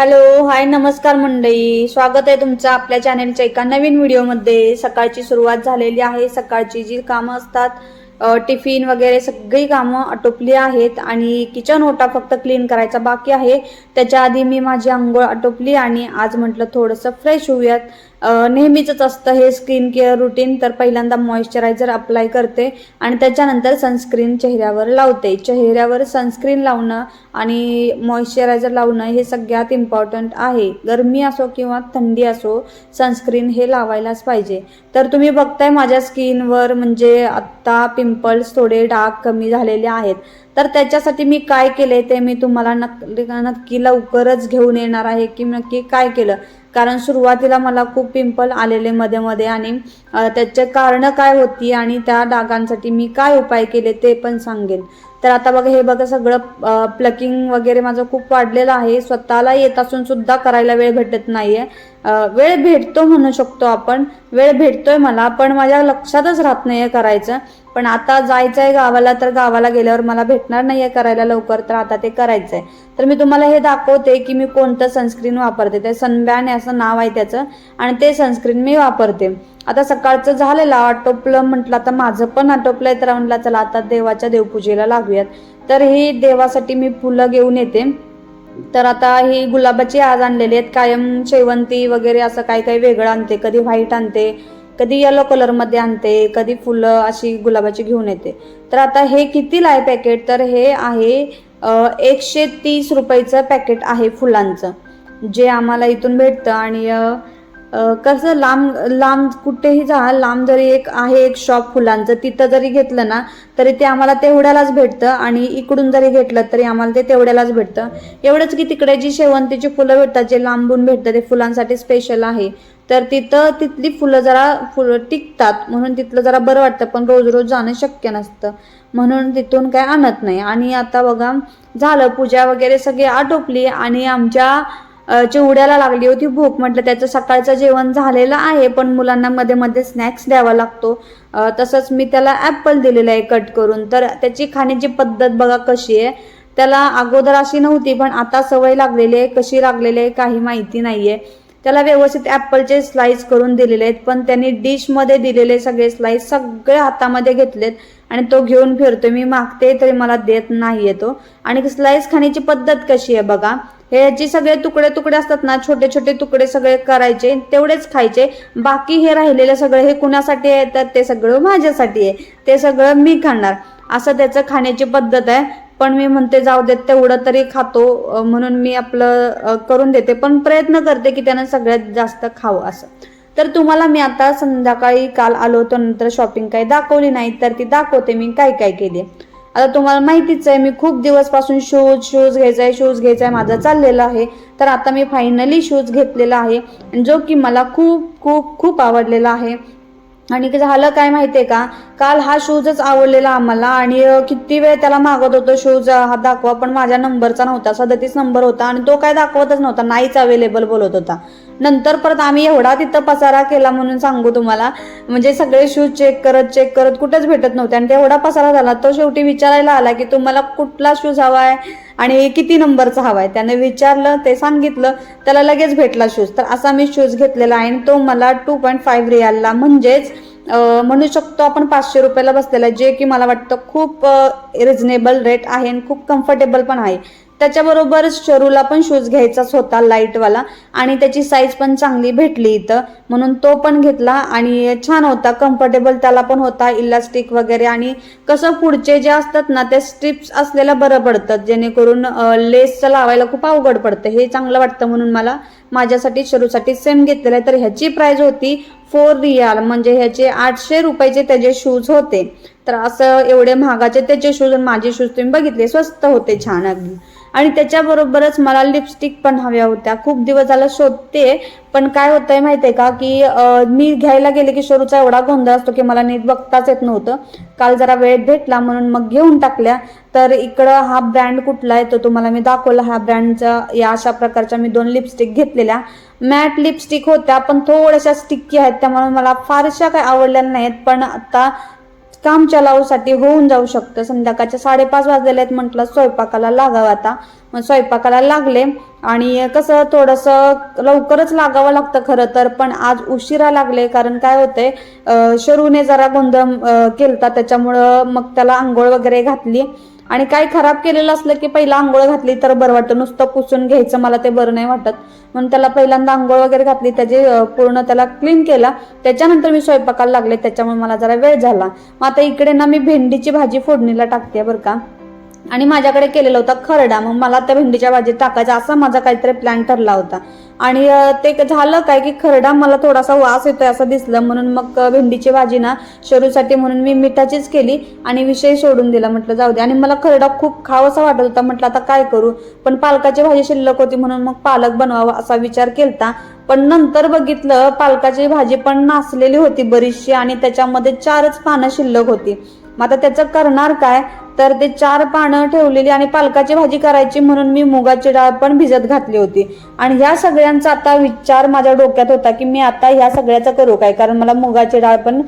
Hello hi नमस्कार मंडळी. स्वागत आहे तुमचं आपल्या चॅनेलच्या एका नवीन व्हिडिओमध्ये. सकाळची सुरुवात झालेली आहे. सकाळची जी कामं असतात टिफिन वगैरे सगळी कामं आटोपली आहेत आणि किचन ओटा फक्त क्लीन करायचा बाकी आहे. त्याच्या आधी मी माझी आंघोळ आटोपली आणि आज म्हटलं थोडंसं फ्रेश होऊयात. नेहमीचंच असतं हे स्किन केअर रुटीन. तर पहिल्यांदा मॉइश्चरायझर अप्लाय करते आणि त्याच्यानंतर सनस्क्रीन चेहऱ्यावर लावते. चेहऱ्यावर सनस्क्रीन लावणं आणि मॉइश्चरायझर लावणं हे सगळ्यात इम्पॉर्टंट आहे. गरमी असो किंवा थंडी असो सनस्क्रीन हे लावायलाच पाहिजे. तर तुम्ही बघताय माझ्या स्किनवर म्हणजे आत्ता पिंपल्स थोडे डाग कमी झालेले आहेत. तर त्याच्यासाठी मी काय केले ते मी तुम्हाला नक्की नक्की लवकरच घेऊन येणार आहे की नक्की काय केलं? कारण सुरुवातीला मला खूप पिंपल आलेले मध्ये मध्ये आणि त्याचे कारणं काय होती आणि त्या डागांसाठी मी काय उपाय केले ते पण सांगेन. तर आता बघा हे बघा सगळं प्लकिंग वगैरे माझं खूप वाढलेलं आहे. स्वतःला येत असून सुद्धा करायला वेळ भेटत नाहीये. आहे वेळ भेटतो म्हणू शकतो आपण. वेळ भेटतोय मला पण माझ्या लक्षातच राहत नाहीये करायचं. पण आता जायचं आहे गावाला तर गावाला गेल्यावर मला भेटणार नाहीये करायला लवकर तर आता ते करायचं आहे तर मी तुम्हाला हे दाखवते की मी कोणतं सनस्क्रीन वापरते. ते सनबॅन असं नाव आहे त्याचं आणि ते सनस्क्रीन मी वापरते. आता सकाळचं झालेलं आटोपलं म्हटलं आता माझं पण आटोपलंय तर म्हटलं चला आता देवाच्या देवपूजेला लागूयात. तर ही देवासाठी मी फुलं घेऊन येते. तर आता ही गुलाबाची आज आणलेली आहेत. कायम शेवंती वगैरे असं काही काही वेगळं आणते. कधी व्हाईट आणते कधी येलो कलरमध्ये आणते कधी फुलं अशी गुलाबाची घेऊन येते. तर आता हे कितीला आहे पॅकेट तर हे आहे एकशे तीस रुपयाचं पॅकेट आहे फुलांचं. जे आम्हाला इथून भेटतं आणि कसं लांब लांब कुठेही जा लांब जरी एक आहे एक शॉप फुलांचं तिथं जरी घेतलं ना तरी ते आम्हाला तेवढ्यालाच भेटतं आणि इकडून जरी घेतलं तरी आम्हाला ते तेवढ्यालाच भेटतं. एवढंच की तिकडे जी शेवंतीची फुलं भेटतात जे लांबून भेटतं ते फुलांसाठी स्पेशल आहे. तर तिथं तिथली फुलं जरा फुलं टिकतात म्हणून तिथलं जरा बरं वाटतं पण रोज रोज जाणं शक्य नसतं. म्हणून तिथून काय आणत नाही. आणि आता बघा झालं पूजा वगैरे सगळी आटोपली आणि आमच्या चिवड्याला लागली होती भूक म्हटलं त्याचं सकाळचं जेवण झालेलं आहे पण मुलांना मध्ये मध्ये स्नॅक्स द्यावा लागतो. तसंच मी त्याला ॲपल दिलेलं आहे कट करून. तर त्याची खाण्याची पद्धत बघा कशी आहे. त्याला अगोदर अशी नव्हती पण आता सवय लागलेली आहे कशी लागलेली आहे काही माहिती नाही आहे त्याला व्यवस्थित ॲपलचे स्लाईस करून दिलेले आहेत पण त्यांनी डिशमध्ये दिलेले सगळे स्लाईस सगळे हातामध्ये घेतलेत. आणि तो घेऊन फिरतो मी मागते तरी मला देत नाही तो. आणि स्लाइस खाण्याची पद्धत कशी आहे बघा? हे जे सगळे तुकडे तुकडे असतात ना छोटे छोटे तुकडे सगळे करायचे तेवढेच खायचे. बाकी हे राहिलेले सगळे हे कुणासाठी आहे? तर ते सगळं माझ्यासाठी आहे. ते सगळं मी खाणार. असं त्याचं खाण्याची पद्धत आहे. पण मी म्हणते जाऊ देत तेवढं तरी खातो. म्हणून मी आपलं करून देते. पण प्रयत्न करते की त्यानं सगळ्यात जास्त खावं असं. तर तुम्हाला मी आता संध्याकाळी काल आलो होतो नंतर शॉपिंग काही दाखवली नाही तर ती दाखवते मी काय काय केली. आता तुम्हाला माहितीच आहे मी खूप दिवसपासून शूज शूज घ्यायचा आहे शूज घ्यायचा आहे माझा चाललेला आहे. तर आता मी फायनली शूज घेतलेला आहे. जो की मला खूप खूप खूप आवडलेला आहे. आणि झालं काय माहितीये का? काल हा शूजच आवडलेला आम्हाला आणि किती वेळ त्याला मागत होतो शूज? हा दाखवा पण माझ्या नंबरचा नव्हता सदतीस नंबर होता आणि तो काय दाखवतच नव्हता नाहीच अवेलेबल बोलत होता. नंतर परत आम्ही एवढा तिथं पसारा केला म्हणून सांगू तुम्हाला म्हणजे सगळे शूज चेक करत चेक करत कुठेच भेटत नव्हते आणि तेवढा पसारा झाला. तो शेवटी विचारायला आला की तुम्हाला कुठला शूज हवा आहे आणि किती नंबरचा हवा आहे? त्याने विचारलं ते सांगितलं त्याला लगेच भेटला शूज तर असा मी शूज घेतलेला आहे आणि तो मला टू पॉईंट फाईव्ह रियालला म्हणजेच म्हणू शकतो आपण पाचशे रुपयाला बसलेला आहे, जे की मला वाटतं खूप रिझनेबल रेट आहे आणि खूप कम्फर्टेबल पण आहे. त्याच्याबरोबर शरूला पण शूज घ्यायचाच होता लाईटवाला आणि त्याची साईज पण चांगली भेटली इथं. म्हणून तो पण घेतला आणि छान होता कम्फर्टेबल त्याला पण होता इलास्टिक वगैरे. आणि कसं पुढचे जे असतात ना ते स्ट्रिप्स असलेलं बरं पडतं. जेणेकरून लेसचं लावायला खूप अवघड पडतं. हे चांगलं वाटतं म्हणून मला माझ्यासाठी शरूसाठी सेम घेतलेलं आहे. तर ह्याची प्राईज होती फोर रियाल म्हणजे ह्याचे आठशे रुपयाचे त्याचे शूज होते. तर असं एवढे महागाचे त्याचे शूज आणि माझे शूज तुम्ही बघितले स्वस्त होते छान अगदी. आणि त्याच्याबरोबरच मला लिपस्टिक पण हव्या होत्या. खूप दिवस झाला शोधते पण काय होतंय माहितीये का की मी घ्यायला गेले की शोरूचा एवढा गोंधळ असतो की मला नीट बघताच येत नव्हतं. काल जरा वेळ भेटला म्हणून मग घेऊन टाकल्या. तर इकडं हा ब्रँड कुठला आहे तो तुम्हाला मी दाखवला. हा ब्रँडचा या अशा प्रकारच्या मी दोन लिपस्टिक घेतलेल्या. मॅट लिपस्टिक होत्या पण थोड्याशा स्टिकी आहेत त्यामुळे मला फारशा काही आवडलेल्या नाहीत पण आता काम चलावसाठी होऊन जाऊ शकतं. संध्याकाळच्या साडेपाच वाजलेले आहेत म्हटलं स्वयंपाकाला लागावं आता. मग स्वयंपाकाला लागले आणि कसं थोडंसं लवकरच लागावं लागतं खरं तर पण आज उशिरा लागले कारण काय होतंय शरूने जरा गोंधळ केलता त्याच्यामुळं मग त्याला आंघोळ वगैरे घातली. आणि काय खराब केलेलं असलं की पहिला आंघोळ घातली तर बरं वाटतं. नुसतं पुसून घ्यायचं मला ते बरं नाही वाटत. म्हणून त्याला पहिल्यांदा आंघोळ वगैरे घातली त्याचे पूर्ण त्याला क्लीन केला. त्याच्यानंतर मी स्वयंपाकाला लागले त्याच्यामुळे मला जरा वेळ झाला. मग आता इकडे ना मी भेंडीची भाजी फोडणीला टाकते बरं का. आणि माझ्याकडे केलेला होता खरडा. मग मला त्या भेंडीच्या भाजीत टाकायचा. असा माझा काहीतरी प्लॅन ठरला होता. आणि ते क- झालं काय की खरडा मला थोडासा वास येतोय असं दिसलं. म्हणून मग भेंडीची भाजी ना शरूसाठी म्हणून मी मिठाचीच केली आणि विषय सोडून दिला. म्हटलं जाऊ दे. आणि मला खरडा खूप खावासा वाटत होता. म्हटलं आता काय करू? पण पालकाची भाजी शिल्लक होती म्हणून मग पालक बनवावा असा विचार केलता. पण नंतर बघितलं पालकाची भाजी पण नासलेली होती बरीचशी आणि त्याच्यामध्ये चारच पानं शिल्लक होती. मग आता त्याचं करणार काय? तर ते चार पानं ठेवलेली आणि पालकाची भाजी करायची म्हणून मी मुगाची डाळ पण भिजत घातली होती. आणि ह्या सगळ्यांचा आता विचार माझ्या डोक्यात होता की मी आता ह्या सगळ्याचं करू काय? कारण मला मुगाची डाळ पण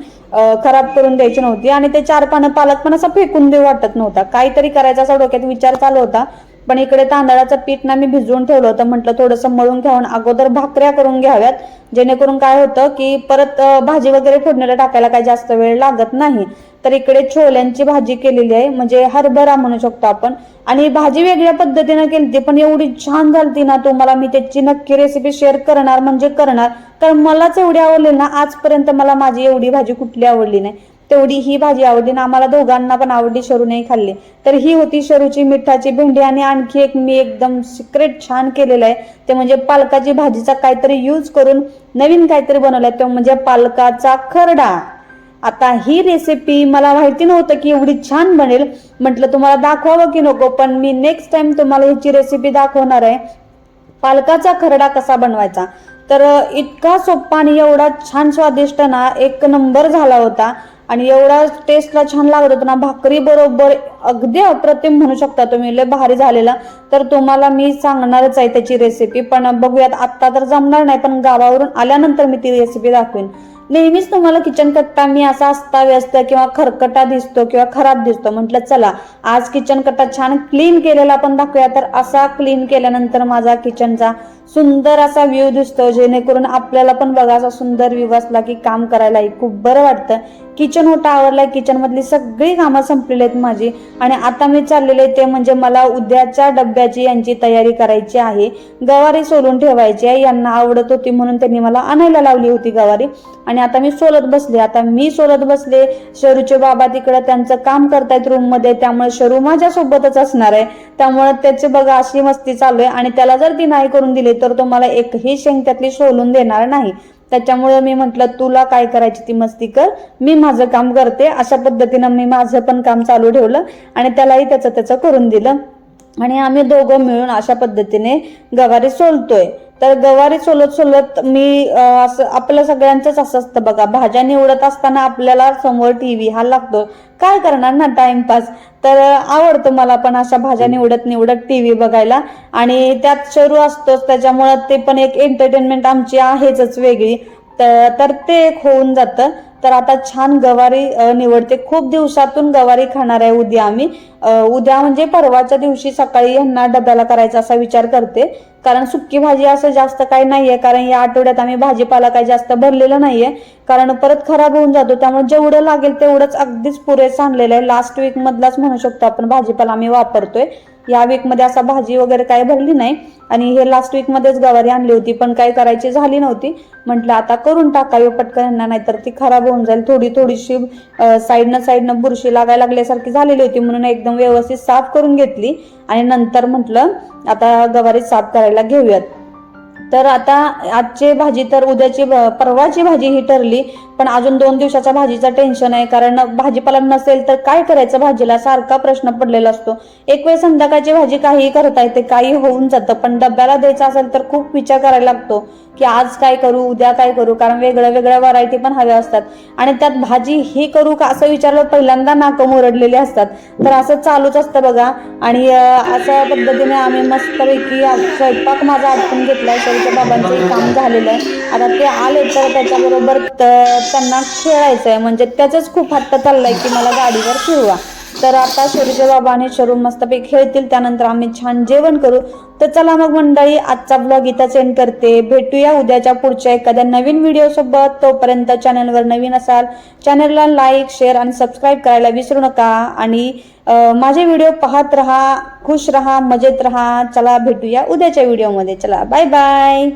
खराब करून द्यायची नव्हती आणि ते चार पानं पालक पण असं फेकून देऊ वाटत नव्हता. काहीतरी करायचा असा डोक्यात विचार चालू होता. पण इकडे तांदळाचं पीठ ना मी भिजवून ठेवलं होतं. म्हटलं थोडंसं मळून घेऊन अगोदर भाकऱ्या करून घ्याव्यात. जेणेकरून काय होतं की परत भाजी वगैरे फोडणीला टाकायला काही जास्त वेळ लागत नाही. तर इकडे छोल्यांची भाजी केलेली आहे. म्हणजे हरभरा म्हणू शकतो आपण. आणि भाजी वेगळ्या पद्धतीनं केली पण एवढी छान झालती ना तुम्हाला मी त्याची नक्की रेसिपी शेअर करणार म्हणजे करणार. तर मलाच एवढी आवडली ना आजपर्यंत मला माझी एवढी भाजी कुठली आवडली नाही. तेवढी ही भाजी आवडली ना आम्हाला दोघांना पण आवडली शरूने खाल्ली. तर ही होती शरूची मिठाची भेंडी आणि आणखी एक मी एकदम सिक्रेट छान केलेलं आहे. ते म्हणजे पालकाची भाजीचा काहीतरी यूज करून नवीन काहीतरी बनवलंय. तो म्हणजे पालकाचा खरडा. आता ही रेसिपी मला माहिती नव्हतं की एवढी छान बनेल. म्हटलं तुम्हाला दाखवावं की नको पण मी नेक्स्ट टाइम तुम्हाला ह्याची रेसिपी दाखवणार आहे. पालकाचा खरडा कसा बनवायचा? तर इतका सोपा आणि एवढा छान स्वादिष्ट ना एक नंबर झाला होता. आणि एवढा टेस्टला छान लागत होता ना भाकरी बरोबर अगदी अप्रतिम म्हणू शकता तुम्ही. लय भारी झालेला. तर तुम्हाला मी सांगणारच आहे त्याची रेसिपी पण बघूयात आत्ता तर जमणार नाही पण गावावरून आल्यानंतर मी ती रेसिपी दाखवेन. नेहमीच तुम्हाला किचन कट्टा मी असा अस्ताव्यस्त किंवा खरकटा दिसतो किंवा खराब दिसतो. म्हटलं चला आज किचन कट्टा छान क्लीन केलेला आपण दाखवूया. तर असा क्लीन केल्यानंतर माझा किचनचा सुंदर असा व्ह्यू दिसतो जेणेकरून आपल्याला पण बघा असा सुंदर व्ह्यू असला की काम करायलाही खूप बरं वाटतं. किचन होता आवडलाय किचन मधली सगळी कामं संपलेली आहेत माझी. आणि आता मी चाललेले ते म्हणजे मला उद्याच्या डब्याची यांची तयारी करायची आहे. गवारी सोलून ठेवायची आहे. यांना आवडत होती म्हणून त्यांनी मला आणायला लावली होती गवारी. आणि आता मी सोलत बसले. आता मी सोलत बसले. शरूचे बाबा तिकडे त्यांचं काम करतायत रूममध्ये त्यामुळे शरू माझ्या सोबतच असणार आहे. त्यामुळे त्याचे बघा अशी मस्ती चालू आहे. आणि त्याला जर ती नाही करून दिली तर तो मला एकही शेंग त्यातली सोलून देणार नाही. त्याच्यामुळे मी म्हटलं तुला काय करायची ती मस्ती कर. मी माझं काम करते. अशा पद्धतीनं मी माझं पण काम चालू ठेवलं आणि त्यालाही त्याचं त्याचं करून दिलं. आणि आम्ही दोघं मिळून अशा पद्धतीने गवारी सोलतोय. तर गवारी सोलत सोलत मी असं आपलं सगळ्यांचंच असं असतं बघा. भाज्या निवडत असताना आपल्याला समोर टी व्ही हा लागतो. काय करणार ना टाइमपास तर आवडतं मला पण अशा भाज्या निवडत निवडत टी व्ही बघायला. आणि त्यात शरू असतोच त्याच्यामुळं ते पण एक एंटरटेनमेंट आमची आहेच वेगळी. तर तर ते एक होऊन जातं. तर आता छान गवारी निवडते. खूप दिवसातून गवारी खाणार आहे उद्या आम्ही. उद्या म्हणजे परवाच्या दिवशी सकाळी यांना डब्याला करायचा असा विचार करते. कारण सुक्की भाजी असं जास्त काही नाहीये कारण या आठवड्यात आम्ही भाजीपाला काही जास्त भरलेलं नाहीये. कारण परत खराब होऊन जातो त्यामुळे जेवढं लागेल तेवढंच अगदीच पुरेसं आणलेलं आहे. लास्ट वीक मधलाच म्हणू शकतो आपण भाजीपाला आम्ही वापरतोय. या वीकमध्ये असा भाजी वगैरे काही भरली नाही. आणि हे लास्ट वीक मध्येच गवारी आणली होती पण काही करायची झाली नव्हती. म्हटलं आता करून टाकावी पटकन यांना नाहीतर ती खराब होऊन जाईल. थोडी थोडीशी साईडनं साईडनं बुरशी लागायला लागल्यासारखी झालेली होती म्हणून एकदम व्यवस्थित साफ करून घेतली. आणि नंतर म्हटलं आता गवारी साफ करायला घेऊयात. तर आता आजची भाजी तर उद्याची परवाची भाजी ही ठरली पण अजून दोन दिवसाच्या भाजीचं टेन्शन आहे. कारण भाजीपाला नसेल तर काय करायचं भाजीला? सारखा प्रश्न पडलेला असतो. एक वेळ संध्याकाळची भाजी काहीही करता येते काही होऊन जातं. पण डब्याला द्यायचं असेल तर खूप विचार करायला लागतो की आज काय करू उद्या काय करू? कारण वेगळ्या वेगळ्या व्हरायटी पण हव्या असतात. आणि त्यात भाजी ही करू का असं विचारलं पहिल्यांदा नाकं मुरडलेली असतात. तर असं चालूच असतं बघा. आणि अशा पद्धतीने आम्ही मस्तपैकी स्वयंपाक माझा आटपून घेतला शौर्यच्या बाबांचं काम झालेलं आहे. आता ते आले तर त्याच्याबरोबर त्यांना खेळायचं आहे म्हणजे त्याचाच खूप हट्ट चाललाय की मला गाडीवर फिरवा. तर आता शौर्यचे बाबा आणि मस्तपैकी खेळतील. त्यानंतर आम्ही छान जेवण करू. तर चला मग मंडळी आजचा ब्लॉग इथंच एंड करते. भेटूया उद्याच्या पुढच्या एखाद्या नवीन व्हिडिओ सोबत. तोपर्यंत चॅनलवर नवीन असाल चॅनलला लाईक शेअर आणि सबस्क्राईब करायला विसरू नका. आणि माझे व्हिडिओ पाहत राहा खुश राहा मजेत राहा. चला भेटूया उद्याच्या व्हिडिओमध्ये चला बाय बाय